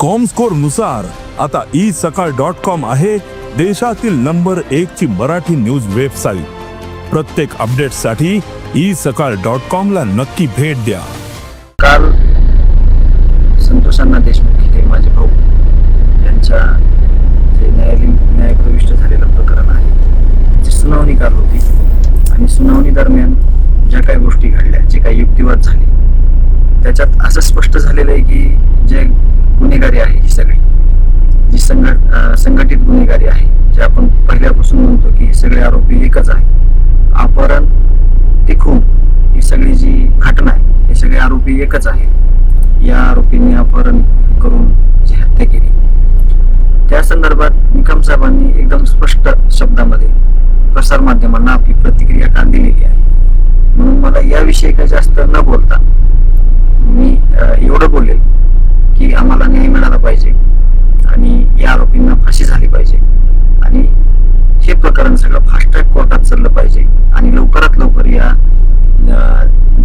कॉमस्कोरनुसार आता ई सकाळ dot com आहे देशातील नंबर एक ची मराठी न्यूज वेबसाईट प्रत्येक अपडेटसाठी ई सकाळ डॉट कॉम ला नक्की भेट द्या. काल संतोषांना देशमुख हे माझे भाऊ यांच्या जे न्यायालयीन न्यायप्रविष्ट झालेलं प्रकरण आहे त्याची सुनावणी काल होती. आणि सुनावणी दरम्यान ज्या काही गोष्टी घडल्या जे काही युक्तिवाद झाले त्याच्यात असं स्पष्ट झालेलं आहे की जे गुन्हेगारी आहे ही सगळी. जी संघट संघटित गुन्हेगारी आहे जे आपण पहिल्यापासून म्हणतो की हे सगळे आरोपी एकच आहे अपहरण ते खून ही सगळी जी घटना आहे हे सगळे आरोपी एकच आहे या आरोपींनी अपहरण करून जी हत्या केली. त्या संदर्भात निकम साहेबांनी एकदम स्पष्ट शब्दामध्ये प्रसार माध्यमांना आपली प्रतिक्रिया काल दिलेली आहे. म्हणून मला याविषयी काही जास्त न बोलता मी एवढं बोलेल आम्हाला न्याय मिळाला पाहिजे. आणि या आरोपींना फाशी झाली पाहिजे. आणि हे प्रकरण सगळं फास्ट ट्रॅक कोर्टात चाललं पाहिजे. आणि लवकरात लवकर या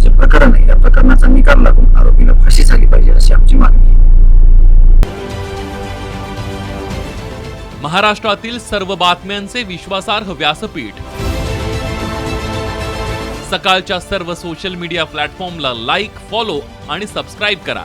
जे प्रकरण आहे या प्रकरणाचा निकाल लागून आरोपीला फाशी झाली पाहिजे अशी आमची मागणी आहे. महाराष्ट्रातील सर्व बातम्यांचे विश्वासार्ह व्यासपीठ. सकाळच्या सर्व सोशल मीडिया प्लॅटफॉर्मला लाईक फॉलो आणि सबस्क्राईब करा.